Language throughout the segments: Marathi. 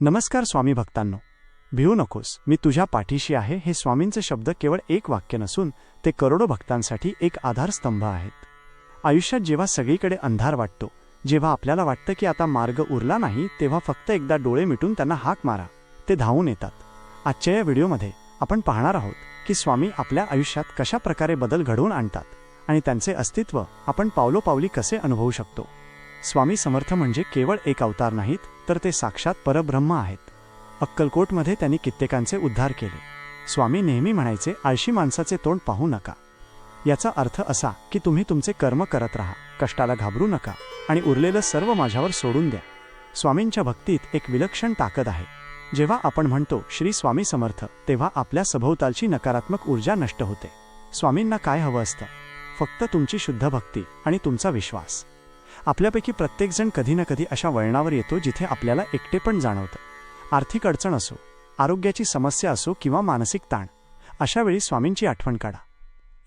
नमस्कार स्वामी भक्तांनो. भिवू नकोस मी तुझ्या पाठीशी आहे हे स्वामींचे शब्द केवळ एक वाक्य नसून ते करोडो भक्तांसाठी एक आधारस्तंभ आहेत. आयुष्यात जेव्हा सगळीकडे अंधार वाटतो जेव्हा आपल्याला वाटतं की आता मार्ग उरला नाही तेव्हा फक्त एकदा डोळे मिटून त्यांना हाक मारा. ते धावून येतात. आजच्या या व्हिडिओमध्ये आपण पाहणार आहोत की स्वामी आपल्या आयुष्यात कशा प्रकारे बदल घडवून आणतात आणि त्यांचे अस्तित्व आपण पावलोपावली कसे अनुभवू शकतो. स्वामी समर्थ म्हणजे केवळ एक अवतार नाहीत तर ते साक्षात परब्रह्म आहेत. अक्कलकोटमध्ये त्यांनी कित्येकांचे उद्धार केले. स्वामी नेहमी म्हणायचे आळशी माणसाचे तोंड पाहू नका. याचा अर्थ असा की तुम्ही तुमचे कर्म करत राहा कष्टाला घाबरू नका आणि उरलेलं सर्व माझ्यावर सोडून द्या. स्वामींच्या भक्तीत एक विलक्षण ताकद आहे. जेव्हा आपण म्हणतो श्री स्वामी समर्थ तेव्हा आपल्या सभोवतालची नकारात्मक ऊर्जा नष्ट होते. स्वामींना काय हवं असतं? फक्त तुमची शुद्ध भक्ती आणि तुमचा विश्वास. आपल्यापैकी प्रत्येकजण कधी ना कधी अशा वळणावर येतो जिथे आपल्याला एकटेपण जाणवतं. आर्थिक अडचण असो आरोग्याची समस्या असो किंवा मानसिक ताण अशावेळी स्वामींची आठवण काढा.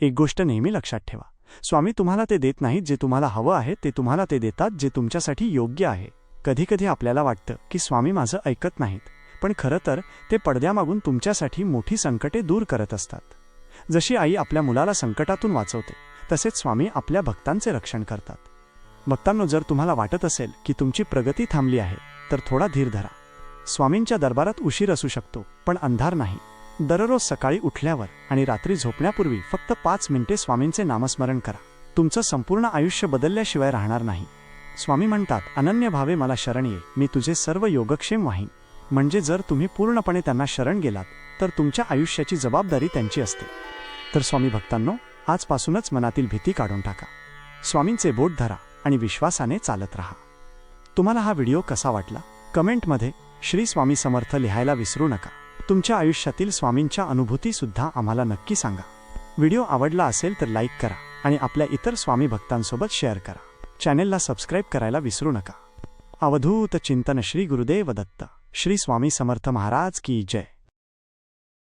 एक गोष्ट नेहमी लक्षात ठेवा. स्वामी तुम्हाला ते देत नाहीत जे तुम्हाला हवं आहे ते तुम्हाला ते देतात जे तुमच्यासाठी योग्य आहे. कधीकधी आपल्याला वाटतं की स्वामी माझं ऐकत नाहीत पण खरं तर ते पडद्यामागून तुमच्यासाठी मोठी संकटे दूर करत असतात. जशी आई आपल्या मुलाला संकटातून वाचवते तसेच स्वामी आपल्या भक्तांचे रक्षण करतात. भक्तांनो जर तुम्हाला वाटत असेल की तुमची प्रगती थांबली आहे तर थोडा धीर धरा. स्वामींच्या दरबारात उशीर असू शकतो पण अंधार नाही. दररोज सकाळी उठल्यावर आणि रात्री झोपण्यापूर्वी फक्त पाच मिनिटे स्वामींचे नामस्मरण करा. तुमचं संपूर्ण आयुष्य बदलल्याशिवाय राहणार नाही. स्वामी म्हणतात अनन्य भावे मला शरण ये. मी तुझे सर्व योगक्षेम वाहीन. म्हणजे जर तुम्ही पूर्णपणे त्यांना शरण गेलात तर तुमच्या आयुष्याची जबाबदारी त्यांची असते. तर स्वामी भक्तांनो आजपासूनच मनातील भीती काढून टाका. स्वामींचे बोट धरा. आणि विश्वासाने चालत राहा. तुम्हाला हा व्हिडिओ कसा वाटला? कमेंटमध्ये श्री स्वामी समर्थ लिहायला विसरू नका. तुमच्या आयुष्यातील स्वामींच्या अनुभूतीसुद्धा आम्हाला नक्की सांगा. व्हिडिओ आवडला असेल तर लाईक करा आणि आपल्या इतर स्वामी भक्तांसोबत शेअर करा. चॅनेलला सबस्क्राईब करायला विसरू नका. अवधूत चिंतन श्री गुरुदेव दत्त. श्री स्वामी समर्थ महाराज की जय.